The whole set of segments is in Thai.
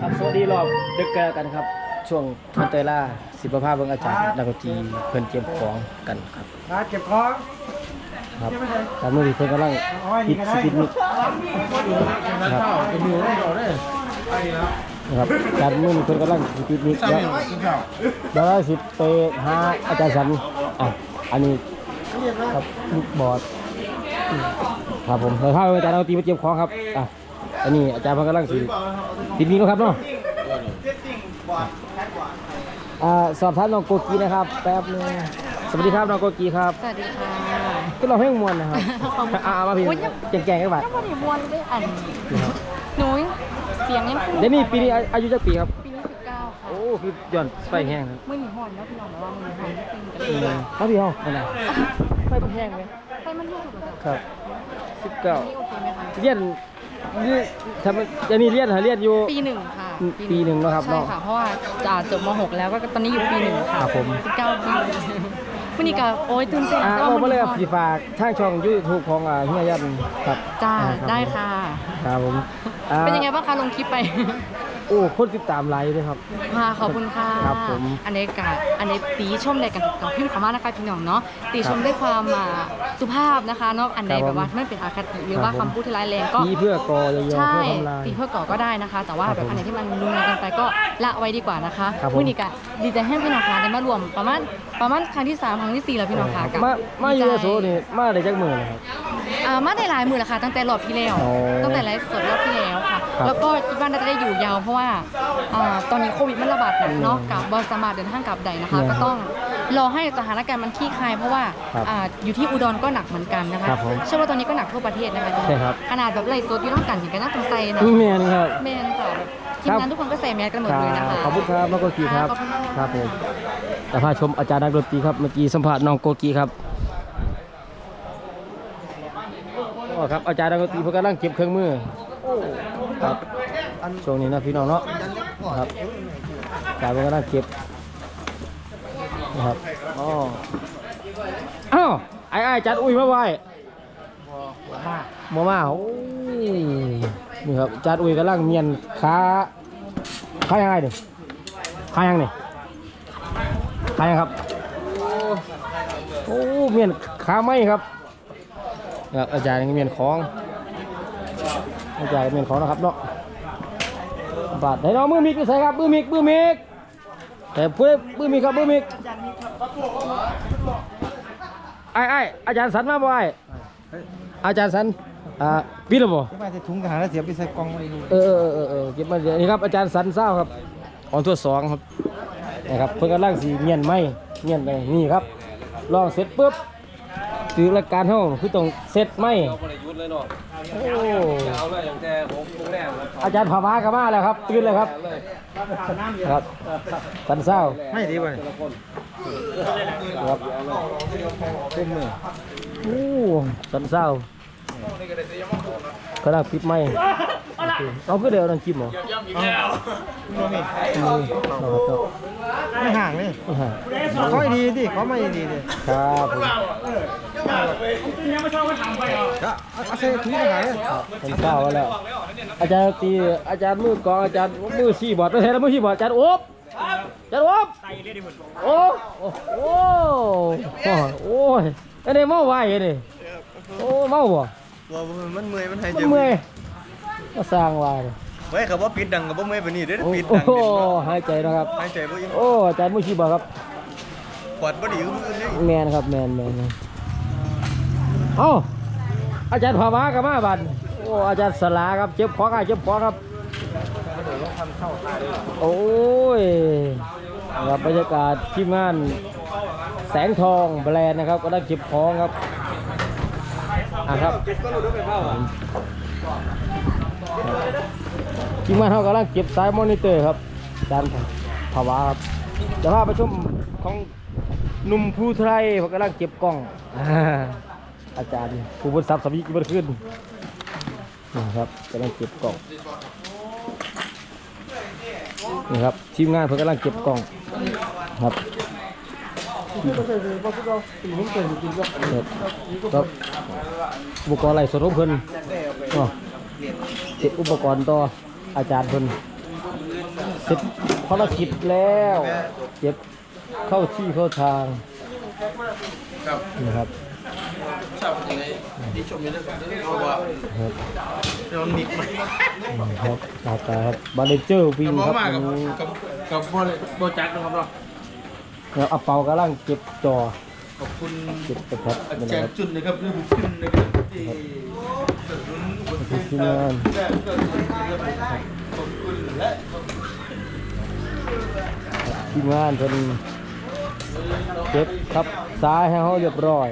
ครับสวัสดีรอบดึกกันแล้วกันครับ ช่วงทอนเตยล่าสิบภาพเบิ่งอาจารย์นักดนตรีเพิ่นเตรียมของกันครับมาเก็บของครับตามมือที่เพิ่นกำลังปิดสปิดมิกครับเป็นหนูได้ก่อนได้นะครับตามมือที่เพิ่นกำลังสปิดมิกแล้วเดี๋ยวเราสิไปหาอาจารย์สันอะอันนี้ครับมิกบอร์ดครับผมเลยพาไปอาจารย์นักดนตรีมาเตรียมของครับอะ อันนี้อาจารย์เพิ่นกำลังสิปิดมิกแล้วครับเนาะอ่าสอบถามน้องโกกีนะครับ แป๊บนึงสวัสดีครับน้องโกกีครับสวัสดีค่ะก็เราเพลงมวนนะครับขอบคุณอ่ามาพี่โอ้ยยังแก่งๆกันบ้างก็วันนี้มวนได้อันหนูเสียงยังเดี๋ยวนี้ปีนี้อายุจักปีครับปีนี้สิบเก้าค่ะโอ้คือย้อนไฟแห้งครับไม่มีหอนแล้วพี่น้องบอกว่ามือหอนไม่เป็นกันเออครับพี่ห้องนั่นน่ะไฟมันแห้งไหมไปมันรู้สึกเหมือนกันครับสิบเก้านี่โอเคไหมคะเรียนเรีย นทำอันนี้เรียนหาเรียนอยู่ ปีหนึ่งค่ะปีหนึ่งแล้วครับใช่เนาะค่ะ เพราะว่าจะจบม .6 แล้วก็ตอนนี้อยู่ปีหนึ่งค่ะครับผม สิบเก้าปีวันนี้ก็โอ้ยตื่นเต้นอ่าแต่เอาว่ามาเลยนครับสีฝากทางช่องยูทูบของอ่าเฮียยันครับจ้าอ่รับได้ค่ะ ครับผมอ่า เป็นยังไงบ้างคะลงคลิปไป โอ้คนติดตามไลค์ด้วยครับ ค่ะขอบคุณค่ะครับผมอันนี้กะอันนี้ตีชมได้กันกับพิมพ์ขอมานะคะพี่น้องเนาะตีชมด้วยความอ่าสุภาพนะคะเนาะอันใดครับผมแบบว่าไม่เป็นอคติหรือว่าครับผม คำพูดที่ร้ายแรงก็ตีเพื่อกอยอยอใช่เพื่อทำลาย ตีเพื่อก่อก็ได้นะคะ แต่ว่าครับแบบผมอันไหนที่มันรุนแรงเกันไปก็ละไว้ดีกว่านะคะครับผมวันนี้กะดีใจให้พี่น้องคะได้มารวมประมาณประมาณครั้งที่สามครั้งที่สี่แล้วพี่น้องคะกะมามาอยู่ดีใจโซนี่มาได้จักมือเลยครับ อ่ามาได้หลายมือแล้วค่ะตั้งแต่รอบที่แล้วอ๋อ ตั้งแต่ไลฟ์สดรอบที่แล้วค่ะครับ แล้วก็คิดว่าน่าจะได้อยู่ยาวเพราะว่าอ่าตอนนี้โควิดมันระบาดหนักเนาะกับบอสามารถเดินทางกลับใดนะคะเนี่ยก็ต้องรอให้สถานการณ์มันคลี่คลายเพราะว่าครับอ่าอยู่ที่อุดรก็หนักเหมือนกันนะคะครับผมเชื่อว่าตอนนี้ก็หนักทั่วประเทศนะคะใช่ครับขนาดแบบไลฟ์สดอยู่ต้องกันถึงกันน่าสงสัยนะแมนครับเมนค่ะแบบทีมงานทุกคนก็ใส่แมสกันหมดเลยนะคะขอบคุณครับน้องโกกีครับขอบคุณค่ะครับผมแต่พาชมอาจารย์นักดนตรีครับเมื่อกี้สัมภาษณ์น้องโกกีครับอ๋อครับอาจารย์นักดนตรีเพิ่งกำลังเก็บเครื่องมือ ครับช่วงนี้นะพี่น้องเนาะครับอาจารย์เพิ่งกำลังเก็บนะครับอ๋ออ้าวไอ้ไอ้จารย์อุ้ยมาไหวมามาโอ้นี่ครับจารย์อุ้ยกำลังเมียนขาขายังไงดิขายังนี่ขายังครับโอ้เมียนขาไหมครับครับอาจารย์เมียนของ อาจารย์เมียนของนะครับเนาะบาดไหนเนาะมือมิกไปใส่ครับมือมิกมือมิกแต่เพื่อมือมิกครับมือมิกไอ้ไอ้อาจารย์สันมาบ่ไอ้อาจารย์สันอ่าปิดหรือบ่ที่มาใส่ถุงทหารแล้วเสียบไปใส่กล่องไว้ดูเออเออเออเออเก็บมาเดี๋ยวนี่ครับอาจารย์สันเศร้าครับออนทัวสองครับนะครับเพิ่งกำลังสีเงียนไม้เงียนไปนี่ครับลองเสร็จปุ๊บ ถือรายการห้องคือต้องเสร็จไม้เราบริยุทธ์เลยเนาะโอ้เอาเลยอย่างแต่ผมตรงแรกครับอาจารย์ภาวะก็มาแล้วครับตื่นเลยครับเลยครับสันเศร้าไม่ดีกว่าแต่ละคนครับเต็มมือโอ้สันเศร้าก็ได้ปิดไม้เอาก็เดี๋ยวนั่งจิ้มเหรอนี่นี่อืมเอาครับเอาไม่ห่างเลยเอาฮะเขาให้ดีดิเขาไม่ดีดิครับผมก็เอาใส่ถุงทหารเลยสันเศร้าแล้ว อาจารย์ตีอาจารย์มือกลองอาจารย์มือชี้บอร์ดไม่ใช่แล้วมือชี้บอร์ดอาจารย์โอ๊บอาจารย์โอ๊บโอ้โอ้โอ้โอ้ยอันนี้เมาไหวเลยโอ้เมาบ่ว่ามันเมื่อยมันหายมัใจนเมื่อยก็สร้างว่าเลยเฮ้ยเขาว่าปิดดังกับว่าเมื่อยปานนี้เด้อโอ้ปิดโอ้ดังโหเด่นหายใจนะครับหายใจบ่อิ่มโอ้อาจารย์มือชี้บอร์ดครับปอดบ่ดีคือมือนี่แมนครับแมนแมนแมน เอ้าอาจารย์ภาวะกับมาบันโอ้อาจารย์สลาครับเจ็บคอครับเจ็บคอครับโอ้ยครับบรรยากาศทีมงานแสงทองแบรนด์นะครับ ก็ได้เก็บของครับอะครับทีมงานเขากำลังเก็บสายมอนิเตอร์ครับอาจารย์ภาวะครับเดี๋ยวพาไปชมของหนุ่มผู้ไทยเขากำลังเก็บกล้อง อาจารย์ผู้บนทรัพย์สมิกิบขึ้นนี่ครับกำลังเก็บกล้องนี่ครับทีมงานเพิ่นกำลังเก็บกล้องครับครับอุปกรณ์อะไรสดของเพิ่นอ๋อเก็บอุปกรณ์ต่ออาจารย์คนเสร็จภารกิจแล้วเก็บเข้าที่เข้าทางนะครับ ชอบยังไงที่ชมอยู่ด้วยกันเพราะว่าครับโดนนิกมาครับหน้าตาครับบาเลเจอร์วิ่งเพครัราะบมากับกับกับโบโบจักนะครับเนาะแล้วเอาเปากำลังเก็บจอขอบคุณเก็บประทัดอานี่จารนะครับย์จุนนะครับเรื่องจุนนะครับที่สนับสนุนอุบัติเหตุที่งานและก็ขอบคุณและทีมงานเพิ่นเก็บครับซ้ายให้เขาเรียบร้อย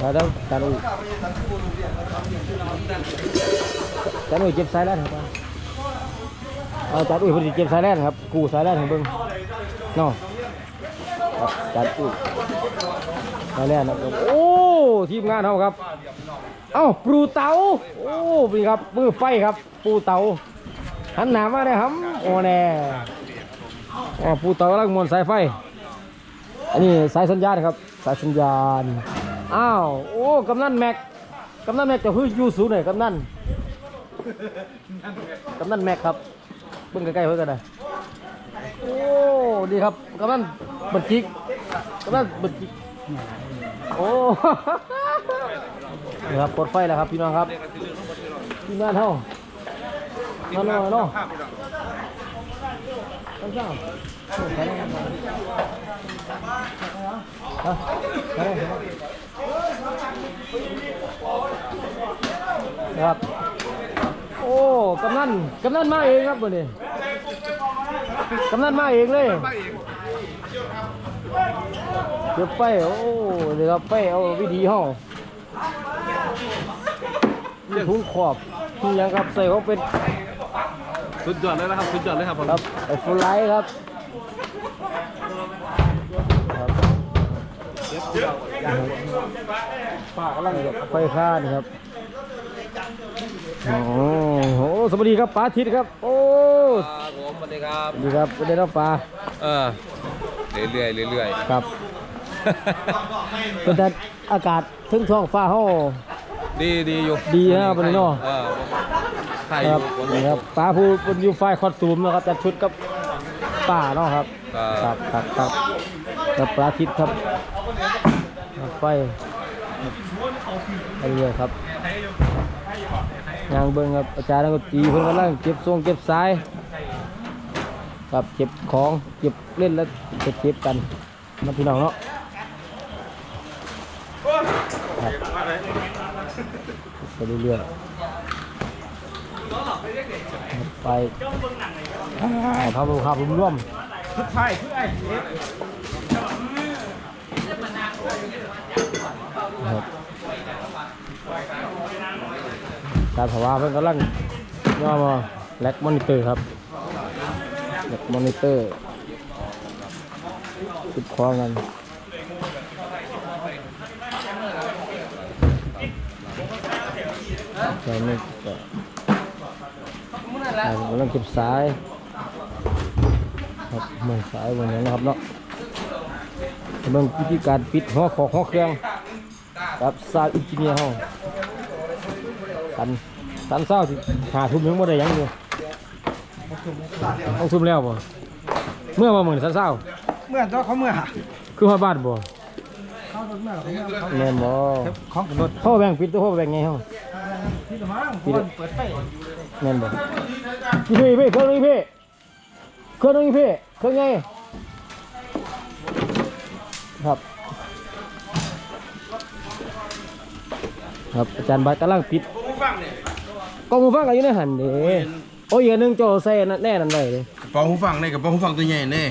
แล้วจานอุ้ยจานอุ้ยเก็บสายแล่นครับเอาจานอุ้ยพอดีเก็บสายแล่นครับ กูสายแล่นของเบิ้งเน้องครับจานอุ้ยสายแล่นนะครับโอ้ทีมงานเขาครับ เอ้าปูเตาโอ้พี่ครับมือไฟครับ ปูเตาหันหนามาเลยครับโอ้แน่อ๋อปูเตากำลังมวนสายไฟ อันนี้สายสัญญาณครับ สายสัญญาณ อ้าว โอ้กำนันแม็กกำนันแม็กจะพื้นยูสูงหน่อยกำนันกำนันแม็กครับเบิ่งใกล้ๆเพื่อนกันนะโอ้ดีครับกำนันบันจิกกำนันบันจิกโอ้นี่ครับปลดไฟแล้วครับพี่น้องครับพี่น้องเท่าน้องน้องน้องน้องจ้าโอ้ใส่ได้ครับฮะใส่ได้ ครับ โอ้กำนันกำนันมาเองครับวันนี้กำนันมาเองเลยเก็บไฟโอ้เลยครับไฟเอาวิธีห้องมีถุงขอบมีหยังครับใส่เขาเป็นสุดยอดเลยนะครับสุดยอดเลยครับผมครับไอ้ฟูลไลท์ครับครับ ไฟฟ้านี่ครับโอ้โหสวัสดีครับป้าทิศครับ โอ้ครับผมสวัสดีครับสวัสดีครับเป็นไงครับป้าเออเรื่อยๆเรื่อยครับเป็นแต่อากาศทึ่งท้องฟ้าห้อดีดีอยู่ดีนะครับนนออถ่ครับนี่ครับป้าผู้เป็นยูไฟคอสตูมนะครับจัดชุดกับป้าเนาะครับ ครับครับครับกับปลาทิตย์ครับ ไฟไปเรื่อยครับยางเบิ้งครับอาจารย์กดนตรีเพิ่นกำลังเก็บทรงเก็บสายครับเก็บของเก็บเล่นแล้วจะเก็บกันมาพี่น้องเนาะไปเรื่อยๆครับไปอ่าภาพรวมภาพร วมครับการภาวะเพิ่นกำลังย่อมาแล็กมอนิเตอร์ครับแล็กมอนิเตอร์ติดคล้องกันใช่นี่ก็กำลังเก็บสายครับเมืองสายเมืองนี้นะครับเนาะ เบิ่งวิธีการปิดหัวของหัวเครื่องกับซาวอินจิเนียร์เฮาสันสันเศร้าสิหาทุ่มยังบ่ได้หยังอยู่ต้องทุ่มแล้วบ่เมื่อมาเหมือนสันเศร้าเมื่อตัวเขาเมื่อคือฮอดบ้านบ่เขาเมื่อเขาเมื่อเขาแม่นบ่ของรถเฮาแบ่งปิดตัวเฮาแบ่งไงเฮาที่สมังคนเปิดไฟแม่นบ่พี่พี่พี่เครื่องนี้พี่เครื่องนี้พี่เครื่องไง ครับ ครับอาจารย์บัตรกำลังปิดกล้องหูฟังก็อยู่ในหันเด้โอ้ยอีกอันหนึงโจใส่นั่นแน่นั่นไว้เลยกระเป๋าหูฟังนี่กระเป๋าหูฟังตัวใหญ่แน่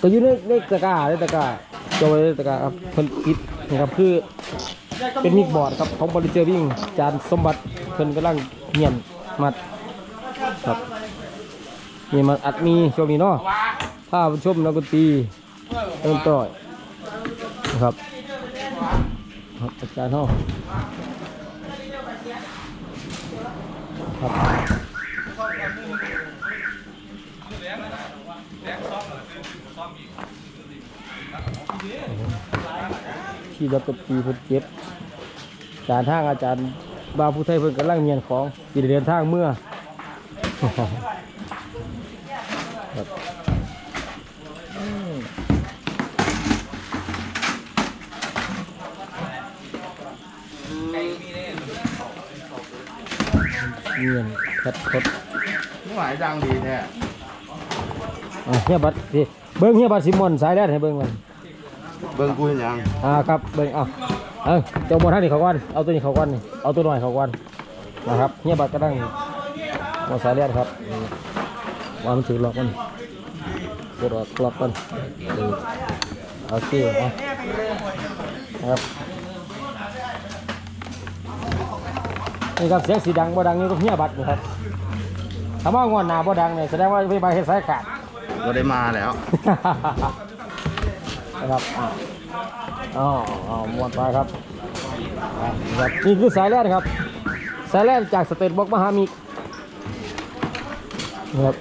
ก็อยู่ในในตะกร้าในตะกร้าโจไว้ในตะกร้าครับเพิ่นปิดนะครับคือ เป็นมิกบอร์ดครับของบริเจอริ่งจานสมบัติเพิ่นกำลังเหียนมัดครับนี่มันอัดมีช่วงนี้เนาะถ้าผู้ชมนักดนตรีเริ่มต้อย นะครับครับอาจารย์เฮาครับขี่รถกับปีพิ่นเจ็บการทางอาจารย์บาวผู้ไทยเพิ่นกำลังเมียนของสิได้เดินทางเมื่อ ครับอืม เมียนคัดคดหมายดังดีแท้อะเฮียบัตรสิเบิ้งเฮียบัตรสิมอนสายแดนให้เบิ้งมันเบิ่งกูเห็นยังอ่าครับเบิ้งเอาเออเจ้าหมดท่านนี่เขาก่อนเอาตัวนี้เขาก่อนนี่เอาตัวหน่อยเขาก่อนนะครับเฮียบัตรก็ตั้งมอสายแดนครับนี่วางมันถือล็อกมันกดออกล็อกมันเออโอเคเอานะครับ นี่ครับเสียงสีดังบ่ดังนี่ก็เฮียบัตรนี่ครับถ้ามางอนหนาบ่ดังเนี่ยแสดงว่าไม่ใบเฮ็ดสายขาด ก็ได้มาแล้ว นะครับอะอ๋ออ๋อมวนไปครับอะครับ นี่คือสายแรกครับ สายแรกจากสเตทบ็อกมหามิกนะครับ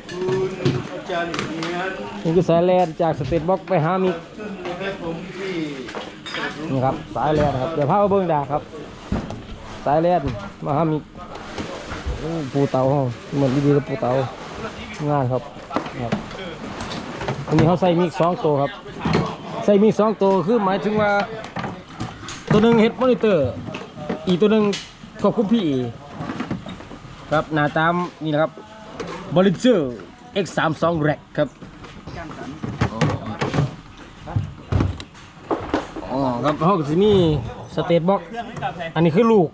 นี่คือสายแรกจากสเตทบ็อกไปหามิกนี่ครับ สายแรกนะครับ เดี๋ยวพาไปเบิ้งดาครับ สายแรกมหามิกปูเตาเขาเหมือนดีๆกับปูเตางานครับครับอันนี้เขาใส่มิกสองตัวครับ ใส่มีสองตัวคือหมายถึงว่า ตัวหนึ่งเฮดมอนิเตอร์ อีกตัวหนึ่งควบคุมพี่ครับหน้าตามนี่นะครับบริเจอร์ X32 Rack ครับอ๋อครับเขาก็จะมีสเตทบ็อกอันนี้คือลูก